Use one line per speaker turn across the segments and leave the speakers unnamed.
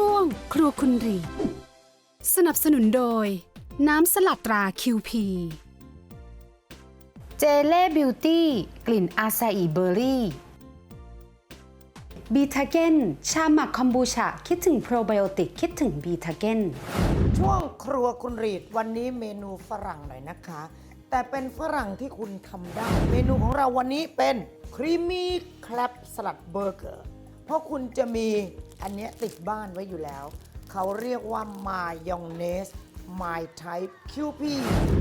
ช่วงครัวคุณรี สนับสนุนโดย น้ำสลัดตราคิวพีเจเล่บิวตี้กลิ่นอาซาอิเบอร์รี่บีทาเกนชาหมักคอมบูชา คิดถึงโปรไบโอติก คิดถึงบีทาเกน
ช่วงครัวคุณรีดวันนี้เมนูฝรั่งหน่อยนะคะ แต่เป็นฝรั่งที่คุณทำได้ เมนูของเราวันนี้เป็นครีมมี่คล p สลัดเบอร์เกอร์ เพราะคุณจะมีอันเนี้ยติดบ้านไว้อยู่แล้ว เขาเรียกว่า มายองเนส My Type QP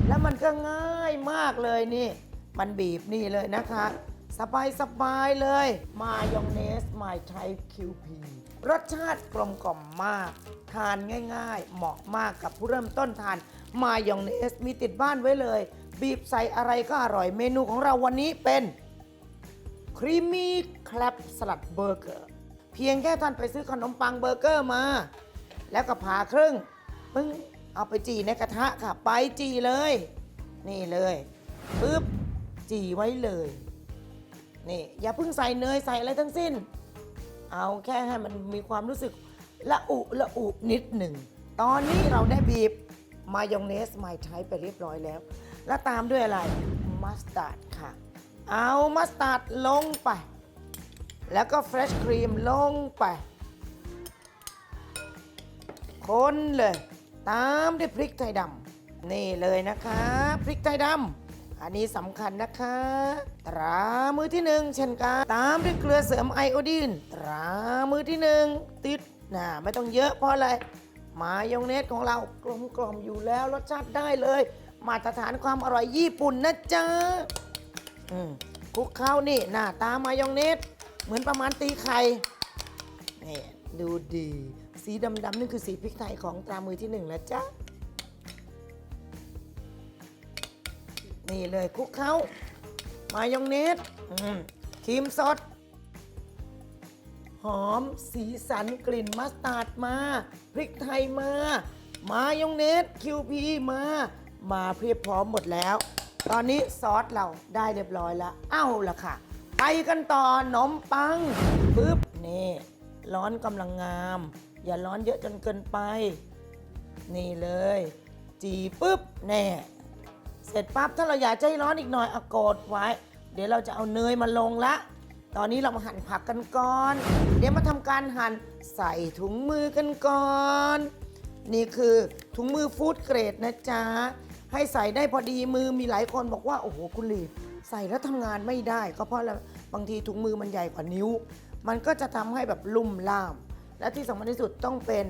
แล้วมันก็ง่ายมากเลยนี่ มันบีบนี่เลยนะคะ สบายสบายๆเลย มายองเนส My Type QP รสชาติกลมกล่อมมาก ทานง่ายๆ เหมาะมากกับผู้เริ่มต้นทาน มายองเนส มีติดบ้านไว้เลย บีบใส่อะไรก็อร่อยเมนูของเราวันนี้เป็นครีมมี่คล p สลัดเบอร์เกอร์ เพียงแค่ท่านไปซื้อขนมปังเบอร์เกอร์มา แล้วก็ผ่าครึ่งปึ้งเอาไปจีในกระทะค่ะ ไปจีเลย นี่เลยปึ๊บจีไว้เลย นี่ อย่าเพิ่งใส่เนยใส่อะไรทั้งสิ้น เอาแค่ให้มันมีความรู้สึกละอุละอุนิดหนึ่ง ตอนนี้เราได้บีบมายองเนสไมไทไปเรียบร้อยแล้ว แล้วตามด้วยอะไร มัสตาร์ดค่ะ เอามัสตาร์ดลงไป แล้วก็เฟรชครีมลงไป คนเลย ตามด้วยพริกไทยดำนี่เลยนะคะ พริกไทยดำอันนี้สำคัญนะคะ ตรามือที่หนึ่งเช่นกันตามด้วยเกลือเสริมไอโอดีน ตรามือที่หนึ่งติดนะไม่ต้องเยอะเพราะอะไร มายองเนสของเรากลมกล่อมอยู่แล้วรสชาติได้เลย มาตรฐานความอร่อยญี่ปุ่นนะจ๊ะอืมคลุกเข้านี่หน้าตามายองเนส เหมือนประมาณตีไข่นี่ดูดี สีดำๆนี่คือสีพริกไทยของตรามือที่หนึ่งแล้วจ้ะนี่เลยคลุกเข้ามายองเนสครีมซอสหอมสีสันกลิ่นมัสตาร์ดมา พริกไทยมา มายองเนสคิวพีมา มาเพียบพร้อมหมดแล้ว ตอนนี้ซอสเราได้เรียบร้อยแล้ว เอ้าละค่ะ ไปกันต่อขนมปังปึ๊บนี่ร้อนกำลังงาม อย่าร้อนเยอะจนเกินไป นี่เลย จีปึ๊บแน่เสร็จปั๊บถ้าเราอยากให้ร้อนอีกหน่อยเอากดไว้ เดี๋ยวเราจะเอาเนยมาลงละ ตอนนี้เรามาหั่นผักกันก่อน เดี๋ยวมาทำการหั่นใส่ถุงมือกันก่อน นี่คือถุงมือฟู้ดเกรดนะจ๊ะให้ใส่ได้พอดีมือมีหลายคนบอกว่า โอ้โห คุณลี ใส่แล้วทำงานไม่ได้ ก็เพราะบางทีถุงมือมันใหญ่กว่านิ้ว มันก็จะทำให้แบบลุ่มล่าม และที่สำคัญที่สุดต้องเป็น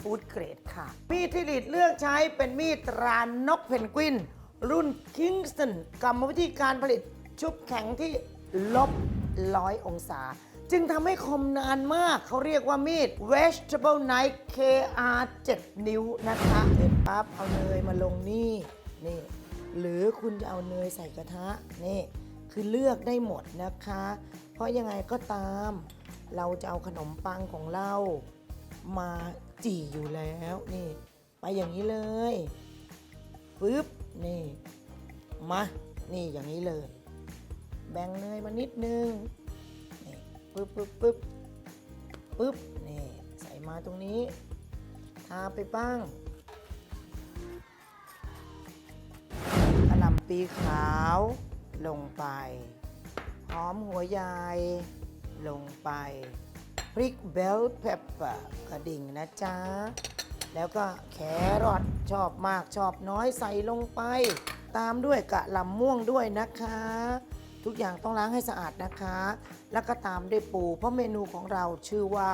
ฟู้ดเกรดค่ะ มีดที่ลีดเลือกใช้เป็นมีดตรานกเพนกวิน รุ่น Kingston กรรมวิธีการผลิตชุบแข็งที่ลบร้อยองศา จึงทำให้คมนานมาก เขาเรียกว่ามีด Vegetable Knife KR 7 นิ้วนะคะเสร็จปั๊บเอาเนยมาลงนี่ นี่ หรือคุณจะเอาเนยใส่กระทะนี่คือเลือกได้หมดนะคะ เพราะยังไงก็ตาม เราจะเอาขนมปังของเรา มาจี่อยู่แล้วนี่ ไปอย่างนี้เลยปึ๊บนี่มานี่อย่างนี้เลย แบ่งเนยมานิดนึงนี่ปึ๊บปึ๊บปึ๊บปึ๊บนี่ใส่มาตรงนี้ ทาไปบ้าง ปีขาวลงไป หอมหัวใหญ่ลงไป พริกเบลเพปเปอร์กระดิ่งนะจ๊ะ แล้วก็แครอทชอบมากชอบน้อยใส่ลงไป ตามด้วยกะหล่ำม่วงด้วยนะคะ ทุกอย่างต้องล้างให้สะอาดนะคะ แล้วก็ตามด้วยปู เพราะเมนูของเราชื่อว่า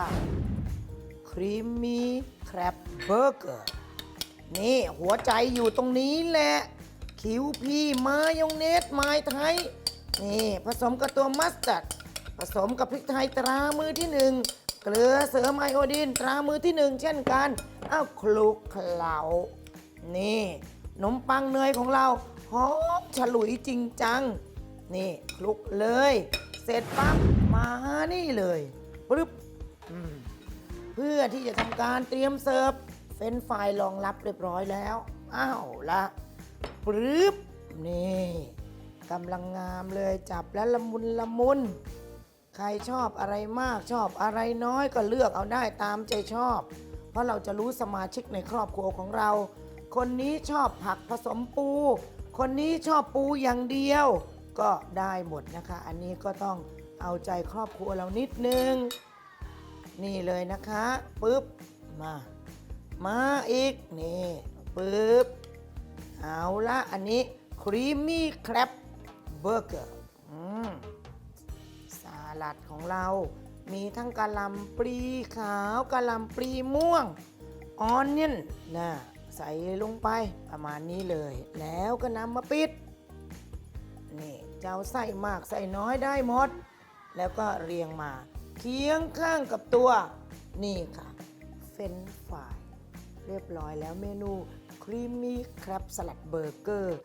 ครีมมี่แครบเบอร์เกอร์นี่หัวใจอยู่ตรงนี้แหละ คิวพีมายองเนสไม้ไทย นี่ผสมกับตัวมัสตาร์ดผสมกับพริกไทยตรามือที่หนึ่งเกลือเสริมไอโอดีนตรามือที่หนึ่งเช่นกันอ้าวคลุกเคล้านี่ขนมปังเนยของเราหอมฉลุยจริงจัง นี่คลุกเลย เสร็จปั๊บมานี่เลยปึ๊บเพื่อที่จะทำการเตรียมเสิร์ฟเฟรนช์ฟายรองรับเรียบร้อยแล้ว อ้าวละ ปรึบนี่กำลังงามเลยจับแล้วละมุนละมุน ใครชอบอะไรมากชอบอะไรน้อยก็เลือกเอาได้ตามใจชอบ เพราะเราจะรู้สมาชิกในครอบครัวของเรา คนนี้ชอบผักผสมปู คนนี้ชอบปูอย่างเดียว ก็ได้หมดนะคะ อันนี้ก็ต้องเอาใจครอบครัวเรานิดนึง นี่เลยนะคะปึ๊บมา มาอีกนี่ปึ๊บ เอาละอันนี้ครีมมี่แครบเบอร์เกอร์สลัดของเรา มีทั้งกะหล่ำปลีขาวกะหล่ำปลีม่วงออนเนียนนะใส่ลงไปประมาณนี้เลย แล้วก็นำมาปิด นี่เจ้าใส่มากใส่น้อยได้หมด แล้วก็เรียงมาเคียงข้างกับตัว นี่ค่ะ เฟนช์ฟราย เรียบร้อยแล้วเมนู ครีมมี่ครับสลัดเบอร์เกอร์